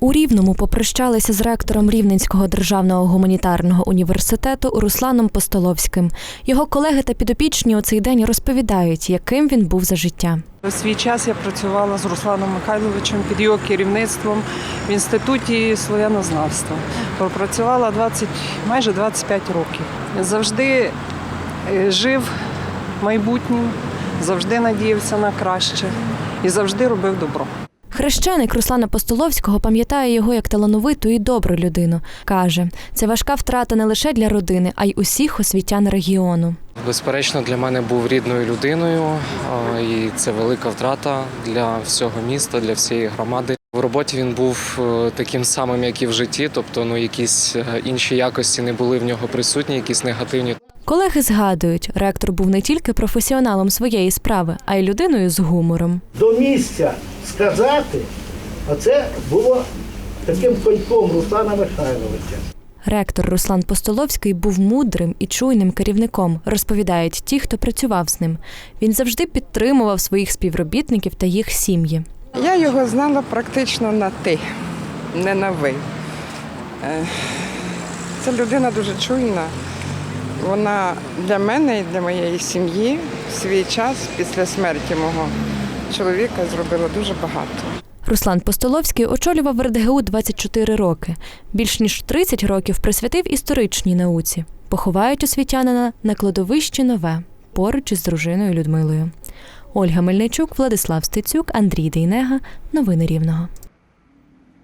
У Рівному попрощалися з ректором Рівненського державного гуманітарного університету Русланом Постоловським. Його колеги та підопічні у цей день розповідають, яким він був за життя. У свій час я працювала з Русланом Михайловичем під його керівництвом в інституті слов'янознавства. Пропрацювала 20, майже 25 років. Завжди е, жив майбутнім, завжди надіявся на краще і завжди робив добро. Хрещеник Руслана Постоловського пам'ятає його як талановиту і добру людину. Каже, це важка втрата не лише для родини, а й усіх освітян регіону. Безперечно, для мене був рідною людиною, і це велика втрата для всього міста, для всієї громади. В роботі він був е, таким самим, як і в житті, тобто ну якісь е, інші якості не були в нього присутні, якісь негативні. Колеги згадують, ректор був не тільки професіоналом своєї справи, а й людиною з гумором. до місця сказати, а це було таким коньком Руслана Михайловича. Ректор Руслан Постоловський був мудрим і чуйним керівником, розповідають ті, хто працював з ним. Він завжди підтримував своїх співробітників та їх сім'ї. Я його знала практично на ти, не на ви. Е, Це людина дуже чуйна. Вона для мене і для моєї сім'ї в свій час після смерті мого чоловіка зробила дуже багато. Руслан Постоловський очолював РДГУ 24 роки. Більш ніж 30 років присвятив історичній науці. Поховають освітянина на кладовищі нове поруч із дружиною Людмилою. Ольга Мельничук, Владислав Стецюк, Андрій Дейнега. Новини Рівного.